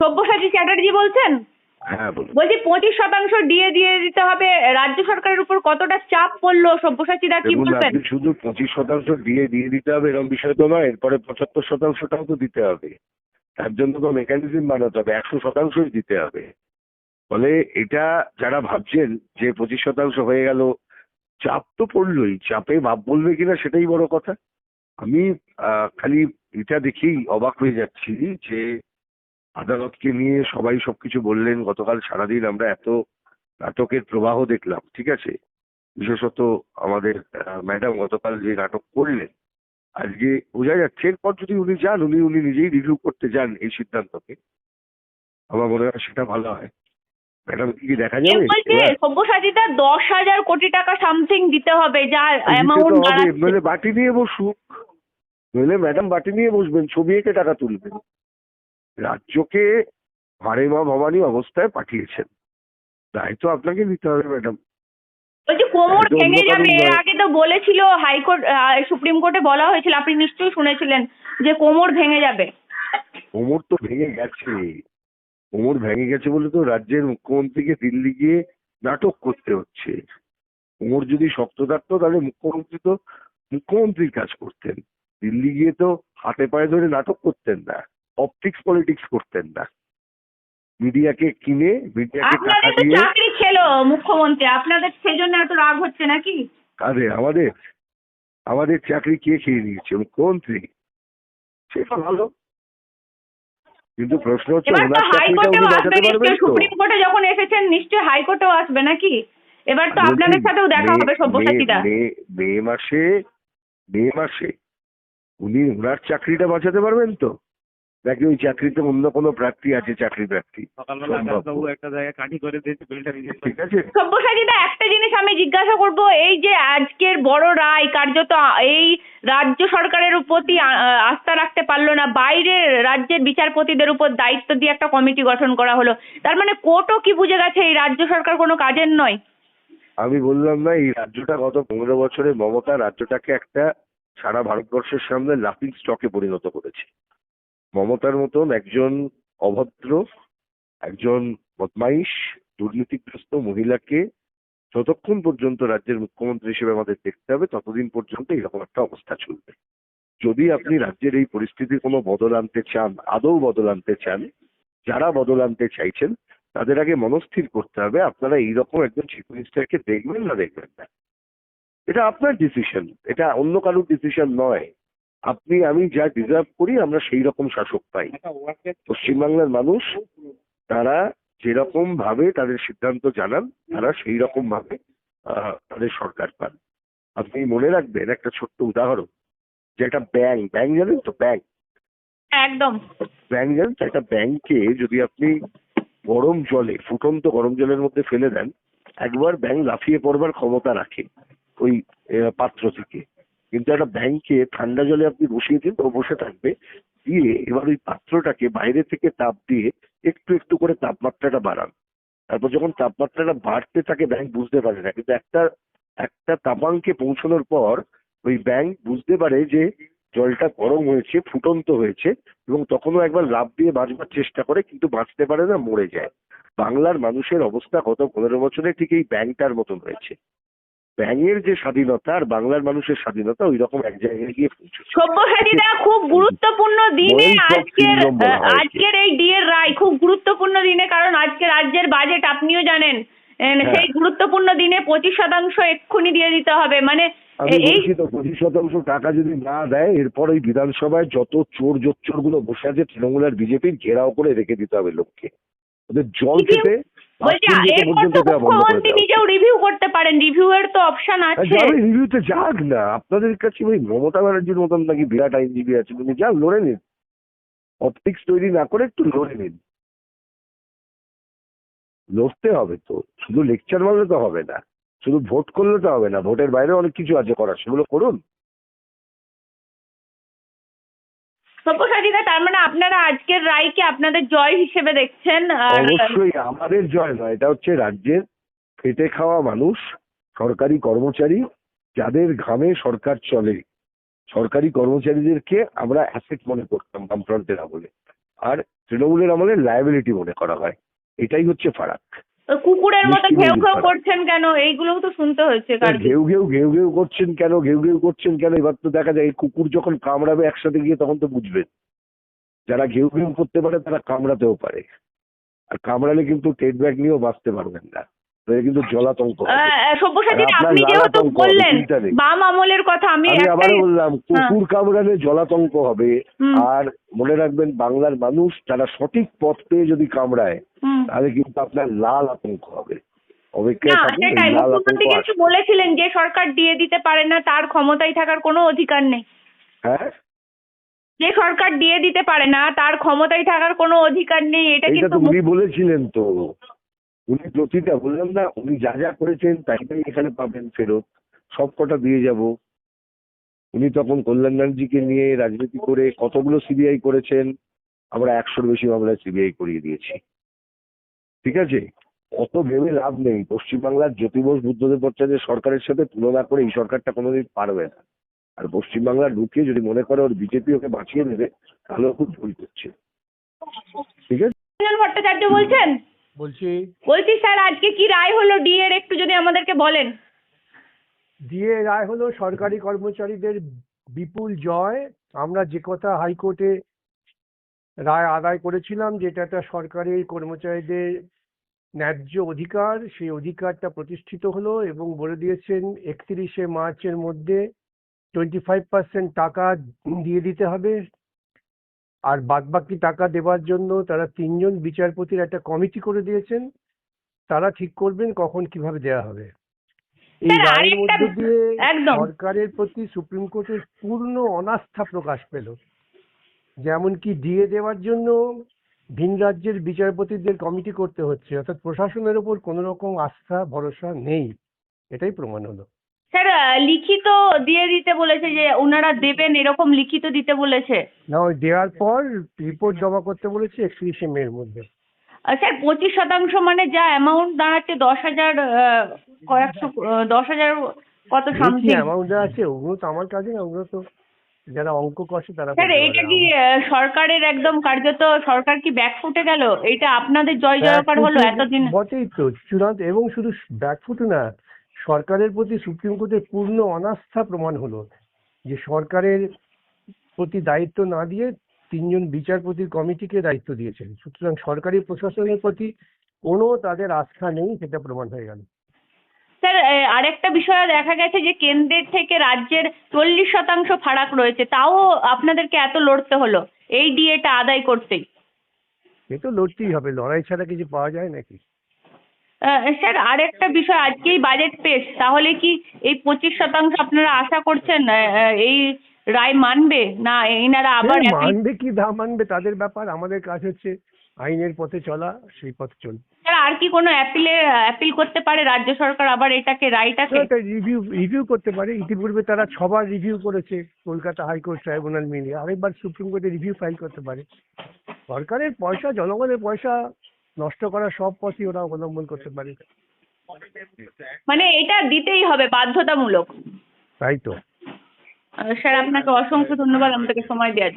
সব্যসাচী চ্যাটার্জি বলছেন? হ্যাঁ বলুন। বলছি পঁচিশ শতাংশ দিয়ে দিয়ে দিতে হবে রাজ্য সরকারের উপর কতটা চাপ পড়ল সব্যসাচীদা কি দেখুন বলবেন? আপনি শুধু পঁচিশ শতাংশ দিয়ে দিয়ে দিতে হবে এরকম বিষয় তো নয় এরপরে পঁচাত্তর শতাংশটাও তো দিতে হবে। তার জন্য তো মেকানিজম বানাতে হবে একশো শতাংশই দিতে হবে। ফলে এটা যারা ভাবছেন যে পঁচিশ শতাংশ হয়ে গেল চাপ তো পড়লোই। চাপে ভাব বলবে কিনা সেটাই বড় কথা। আমি খালি এটা দেখেই অবাক হয়ে যাচ্ছি যে আদালতকে নিয়ে সবাই সবকিছু বললেন গতকাল সারাদিন আমরা এত নাটকের প্রবাহ দেখলাম ঠিক আছে? বিশেষত আমাদের ম্যাডাম গতকাল যে নাটক করলেন আজকে বোঝা যাচ্ছে এরপর যদি উনি যান উনি উনি নিজেই রিভিউ করতে যান এই সিদ্ধান্তকে। আমার মনে হয় সেটা ভালো হয়। ম্যাডাম কি দেখা যাবে? সব্যসাচীদা দশ হাজার কোটি টাকা সামথিং দিতে হবে যা অ্যামাউন্ট বাটি নিয়ে বসুক। নইলে ম্যাডাম বাটি নিয়ে বসবেন ছবি এঁকে টাকা তুলবেন। রাজ্যকে হারে মা ভবানী অবস্থায় পাঠিয়েছেন। তো আপনাকে নিতে হবে ম্যাডাম। বলছি কোমর ভেঙে যাবে। এর আগে তো বলেছিল হাইকোর্ট সুপ্রিম কোর্টে বলা হয়েছিল আপনি নিশ্চয়ই শুনেছিলেন যে কোমর ভেঙে যাবে। কোমর তো ভেঙে গেছে। কোমর ভেঙে গেছে বলে তো রাজ্যের মুখ্যমন্ত্রীকে দিল্লি গিয়ে নাটক করতে হচ্ছে। কোমর যদি শক্ত থাকতো তাহলে মুখ্যমন্ত্রী তো মুখ্যমন্ত্রীর কাজ করতেন। দিল্লি গিয়ে তো হাতে পায়ে ধরে নাটক করতেন না। অপটিক্স পলিটিক্স করতেন না। মিডিয়াকে কিনে মিডিয়াকে টাকা আপনাদের তো দিয়ে চাকরি ছিল মুখ্যমন্ত্রী আপনাদের সেজন্য এত রাগ হচ্ছে নাকি? কাদের আমাদের আমাদের চাকরি কে খেয়ে নিয়েছে? মুখ্যমন্ত্রী। সেটা ভালো। কিন্তু প্রশ্ন হচ্ছে ওনার চাকরিটা উনি বাঁচাতে পারবেন তো। সুপ্রিম কোর্টে যখন এসেছেন নিশ্চয়ই হাইকোর্টেও আসবে নাকি? এবার তো আপনাদের সাথেও দেখা হবে সব্যসাচীদা মে মাসে মে মাসে উনি ওনার চাকরিটা বাঁচাতে পারবেন তো? নাকি ওই চাকরিতে অন্য কোনো প্রার্থী আছে চাকরি প্রার্থী। একটা জায়গায় কাঠি করে ঠিক আছে? সব্যসাচীদা একটা জিনিস আমি জিজ্ঞাসা করব এই যে আজকের বড় রায় কার্যত এই রাজ্য সরকারের প্রতি আস্থা রাখতে পারল না বাইরের রাজ্যের বিচারপতিদের উপর দায়িত্ব দিয়ে একটা কমিটি গঠন করা হলো। তার মানে কোর্টও কি বুঝে গেছে এই রাজ্য সরকার কোনো কাজের নয়? আমি বললাম না এই রাজ্যটা গত পনেরো বছরে মমতা রাজ্যটাকে একটা সারা ভারতবর্ষের সামনে লাফিং স্টকে পরিণত করেছে। মমতার মতন একজন অভদ্র, একজন বদমাইশ, দুর্নীতিগ্রস্ত মহিলাকে যতক্ষণ পর্যন্ত রাজ্যের মুখ্যমন্ত্রী হিসেবে আমাদের দেখতে হবে, ততদিন পর্যন্ত এরকম একটা অবস্থা চলবে। যদি আপনি রাজ্যের এই পরিস্থিতির কোনো বদল আনতে চান, আদৌ বদল আনতে চান, যারা বদল আনতে চাইছেন, তাদের আগে মনস্থির করতে হবে, আপনারা এইরকম একজন চিফ মিনিস্টারকে দেখবেন না দেখবেন না। এটা আপনার ডিসিশন এটা অন্য কারোর ডিসিশন নয়। আপনি আমি যা ডিজার্ভ করি আমরা সেই রকম শাসক পাই। পশ্চিমবাংলার মানুষ তারা যেরকম ভাবে তাদের সিদ্ধান্ত জানান তারা সেই রকম ভাবে আহ, তাদের সরকার পান। আপনি মনে রাখবেন একটা ছোট্ট উদাহরণ যে একটা ব্যাংক ব্যাংক জানেন তো ব্যাংক একদম। ব্যাংক জানেন তো একটা ব্যাংকে যদি আপনি গরম জলে ফুটন্ত গরম জলের মধ্যে ফেলে দেন একবার ব্যাংক লাফিয়ে পড়বার ক্ষমতা রাখে ওই পাত্র থেকে। কিন্তু একটা ব্যাংকে ঠান্ডা জলে আপনি বসিয়ে দিন তো বসে থাকবে। দিয়ে এবার ওই পাত্রটাকে বাইরে থেকে তাপ দিয়ে একটু একটু করে তাপমাত্রাটা বাড়ান। তারপর যখন তাপমাত্রাটা বাড়তে থাকে ব্যাংক বুঝতে পারে না। কিন্তু একটা একটা তাপাঙ্কে পৌঁছানোর পর ওই ব্যাংক বুঝতে পারে যে জলটা গরম হয়েছে, ফুটন্ত হয়েছে এবং তখনও একবার লাভ দিয়ে বাঁচবার চেষ্টা করে, কিন্তু বাঁচতে পারে না, মরে যায়। বাংলার মানুষের অবস্থা গত পনেরো বছরে ঠিক এই ব্যাংকটার মতন হয়েছে। ব্যাঙের যে স্বাধীনতা আর বাংলার মানুষের স্বাধীনতা ওই রকম এক জায়গায় গিয়ে পৌঁছেছে সব্যসাচীদা খুব গুরুত্বপূর্ণ দিনে আজকের। আজকের এই ডিএর রায় খুব গুরুত্বপূর্ণ দিনে কারণ আজকে রাজ্যের বাজেট আপনিও জানেন হ্যাঁ। সেই গুরুত্বপূর্ণ দিনে পঁচিশ শতাংশ এক্ষুনি দিয়ে দিতে হবে মানে পঁচিশ শতাংশ টাকা যদি না দেয় এরপর ওই বিধানসভায় যত চোর জোচ্চোরগুলো বসে আছে তৃণমূল আর বিজেপির ঘেরাও করে রেখে দিতে হবে লোককে ওদের জল খেতে বলছি এরপর তো দেওয়া বন্ধ করে মুখ্যমন্ত্রী নিজেও রিভিউ করতে পারেন। রিভিউ এর তো অপশন আছে। যাবে রিভিউতে যাক না। আপনাদের কাছে ওই মমতা ব্যানার্জির মতন নাকি বিরাট আইনজীবী আছে। তুমি যান লড়ে নিন। অপটিক্স তৈরি না করে একটু লড়ে নিন। লড়তে হবে তো। শুধু লেকচার মারলে তো হবে না। শুধু ভোট করলে তো হবে না। ভোটের বাইরে অনেক কিছু আছে করার। সেগুলো করুন। সব্যসাচীদা তার মানে আপনারা আজকের রায়কে আপনাদের জয় হিসেবে দেখছেন আর অবশ্যই, আমাদের জয় নয়। এটা হচ্ছে রাজ্যের খেটে খাওয়া মানুষ, সরকারি কর্মচারী, যাদের ঘামে সরকার চলে। সরকারি কর্মচারীদেরকে আমরা অ্যাসেট মনে করতাম, বামফ্রন্টের আমলে। আর তৃণমূলের আমলে লায়াবিলিটি মনে করা হয়। এটাই হচ্ছে ফারাক। কুকুরের মতো ঘেউ ঘেউ করছেন কেন? এইগুলোও তো শুনতে হচ্ছে কার্যত ঘেউ ঘেউ ঘেউ ঘেউ করছেন কেন? ঘেউ ঘেউ করছেন কেন? এবার তো দেখা যায় এই কুকুর যখন কামড়াবে একসাথে গিয়ে তখন তো বুঝবেন। যারা ঘেউ ঘেউ করতে পারে তারা কামড়াতেও পারে। আর কামড়ালে কিন্তু টেট ব্যাগ নিয়েও বাঁচতে পারবেন না। কিন্তু জলাতঙ্ক সব্যসাচী আপনি যেহেতু বললেন বাম আমলের কথা আমি আবারও বললাম কুকুর কামড়ালে জলাতঙ্ক হবে। আর মনে রাখবেন বাংলার মানুষ যারা সঠিক পথ পেয়ে যদি কামড়ায় তাহলে কিন্তু আপনার লাল আতঙ্ক হবে। বলেছিলেন যে সরকার দিয়ে দিতে পারে না তার ক্ষমতায় থাকার কোনো অধিকার নেই। হ্যাঁ? যে সরকার দিয়ে দিতে পারে না তার ক্ষমতায় থাকার কোনো অধিকার নেই এটা কিন্তু উনি বলেছিলেন তো। উনি প্রতিটা বললাম, না, উনি যা যা করেছেন তাই তাই এখানে পাবেন ফেরত, সব কটা দিয়ে যাব। উনি তখন কল্যাণ ব্যানার্জিকে নিয়ে রাজনীতি করে কতগুলো সিবিআই করেছেন, আমরা একশোর বেশি মামলায় সিবিআই করিয়ে দিয়েছি। ঠিক আছে? অত ভেবে লাভ নেই। পশ্চিমবাংলার জ্যোতি বোস, বুদ্ধদেব ভট্টাচার্য সরকারের সাথে তুলনা করে এই সরকারটা কোনোদিন পারবে না। আর পশ্চিমবাংলা ঢুকিয়ে যদি মনে করে ওর বিজেপি ওকে বাঁচিয়ে দেবে, তাহলে খুব ভুল করছে। ঠিক আছে? ভট্টাচার্য বলছেন? বলছি। বলছি স্যার আজকে কি রায় হলো? ডি এর একটু যদি আমাদেরকে বলেন। দিয়ে রায় হলো সরকারি কর্মচারীদের বিপুল জয়। আমরা যে কথা হাইকোর্টে রায় আদায় করেছিলাম যেটা একটা সরকারি কর্মচারীদের ন্যায্য অধিকার সেই অধিকারটা প্রতিষ্ঠিত হলো এবং বলে দিয়েছেন একত্রিশে মার্চের মধ্যে টোয়েন্টি ফাইভ পার্সেন্ট টাকা দিয়ে দিতে হবে। আর বাদবাকি টাকা দেওয়ার জন্য তারা তিনজন বিচারপতির একটা কমিটি করে দিয়েছেন। তারা ঠিক করবেন কখন কীভাবে দেওয়া হবে। এই রায়ের মধ্যে দিয়ে সরকারের প্রতি সুপ্রিম কোর্টের পূর্ণ অনাস্থা প্রকাশ পেল। যেমন কি ডিএ দেওয়ার জন্য ভিন রাজ্যের বিচারপতিদের কমিটি করতে হচ্ছে। অর্থাৎ প্রশাসনের উপর কোনো রকম আস্থা ভরসা নেই। এটাই প্রমাণ হলো। স্যার লিখিত দিয়ে দিতে বলেছে যে ওনারা দেবেন এরকম লিখিত দিতে বলেছে। না ওই দেওয়ার পর রিপোর্ট জমা করতে বলেছে একত্রিশে মের মধ্যে। স্যার পঁচিশ শতাংশ মানে যা অ্যামাউন্ট দাঁড়াচ্ছে দশ হাজার আহ, কয়েকশো দশ হাজার কত সামথিং অ্যামাউন্ট আছে ওগুলো তো আমার কাছে না ওগুলো তো যারা অঙ্ক কষে তারা স্যার এটা কি সরকারের একদম কার্যত সরকার কি ব্যাক ফুটে গেল? এটা আপনাদের জয় জয়কার হলো ব্যাকফুটে এতদিন? বটেই তো চূড়ান্ত এবং শুধু ব্যাকফুট না সরকারের প্রতি সুপ্রিম কোর্টের পূর্ণ অনাস্থা প্রমাণ হলো যে সরকারের প্রতি দায়িত্ব না দিয়ে তিনজন বিচারপতির কমিটিকে দায়িত্ব দিয়েছেন। সুতরাং সরকারি প্রশাসনের প্রতি কোনো তাদের আস্থা নেই সেটা প্রমাণ হয়ে গেল। স্যার আরেকটা বিষয় দেখা গেছে যে কেন্দ্রের থেকে রাজ্যের চল্লিশ শতাংশ ফারাক রয়েছে তাও আপনাদেরকে এত লড়তে হলো। এই ডিএটা আদায় করতেই। এ তো লড়তেই হবে লড়াই ছাড়া কিছু পাওয়া যায় নাকি? স্যার আরেকটা বিষয় আজকেই বাজেট পেশ তাহলে কি এই পঁচিশ শতাংশ আপনারা আশা করছেন এই রায় মানবে? না এনারা আবার সে মানবে কি না মানবে তাদের ব্যাপার আমাদের কাজ হচ্ছে আইনের পথে চলা সেই পথে চলবে। স্যার আর কি কোনো অ্যাপিলে অ্যাপিল করতে পারে রাজ্য সরকার আবার এটাকে রায়টাকে রিভিউ রিভিউ করতে পারে। ইতিপূর্বে তারা ছবার রিভিউ করেছে কলকাতা হাইকোর্ট ট্রাইব্যুনাল মিলিয়ে। আরেকবার সুপ্রিম কোর্টে রিভিউ ফাইল করতে পারে। সরকারের পয়সা জনগণের পয়সা নষ্ট করার সব পথই ওরা অবলম্বন করতে পারে। মানে এটা দিতেই হবে বাধ্যতামূলক। তাই তো। স্যার আপনাকে অসংখ্য ধন্যবাদ আমাদেরকে সময় দেওয়ার জন্য।